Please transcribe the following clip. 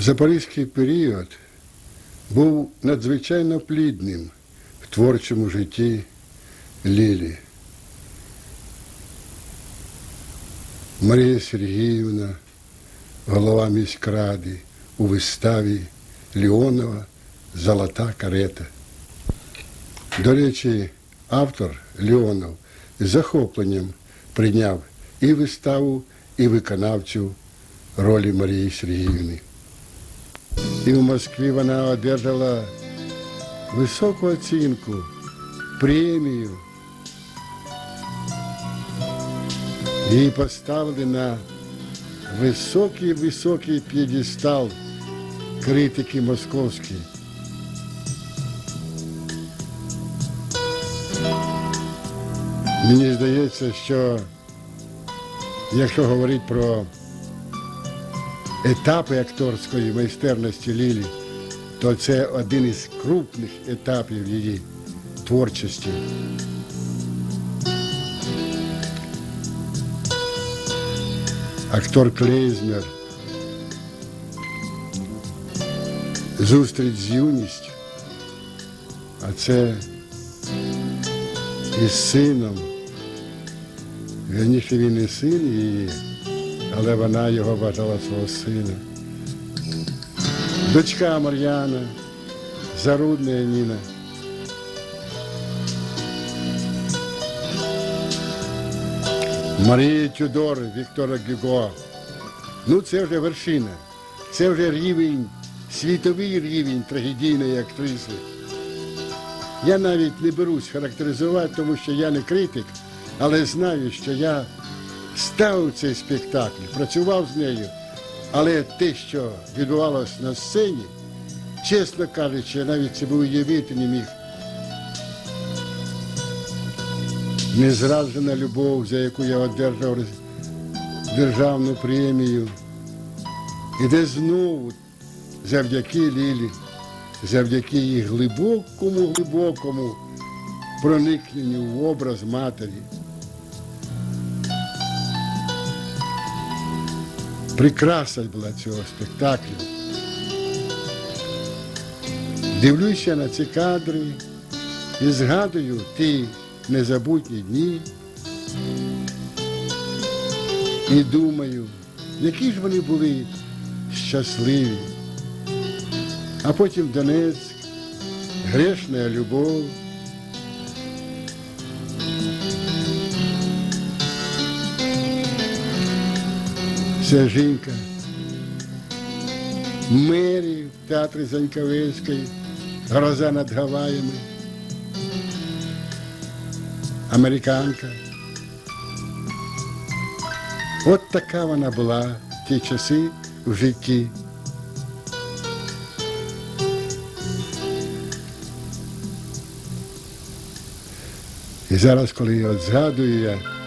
Запорізький період був надзвичайно плідним в творчому житті Лілі. Марія Сергіївна, голова міськради у виставі Леонова Золота карета. До речі, автор Леонов з захопленням прийняв і виставу, і виконавцю ролі Марії Сергіївни. І в Москві вона одержала високу оцінку, премію. Її поставили на високий високий п'єдестал критики московські. Мені здається, що якщо говорити про етапи акторської майстерності Лілі, то це один із крупних етапів її творчості. Актор Клейзнер. Зустріч з юністю. А це із сином. Вірніше він і син її, але вона його вважала свого сина. Дочка Мар'яна, Зарудна Ніна. Марія Тюдор, Віктора Гюго. Ну це вже вершина. Це вже рівень, світовий рівень трагедійної актриси. Я навіть не берусь характеризувати, тому що я не критик, але знаю, що я ставив цей спектакль, працював з нею. Але те, що відбувалося на сцені, чесно кажучи, я навіть себе уявити не міг. Незраджена любов, за яку я одержав державну премію. І де знову завдяки Лілі, завдяки її глибокому, глибокому проникненню в образ матері. Прикраса була цього спектаклю. Дивлюся на ці кадри і згадую ті незабутні дні. І думаю, які ж вони були щасливі. А потім Донецьк, грешна любов. Ця жінка. Мері в театрі Заньковецької, гроза над Гаваями. Американка. От така вона була в ті часи в житті. І зараз, коли от згадую я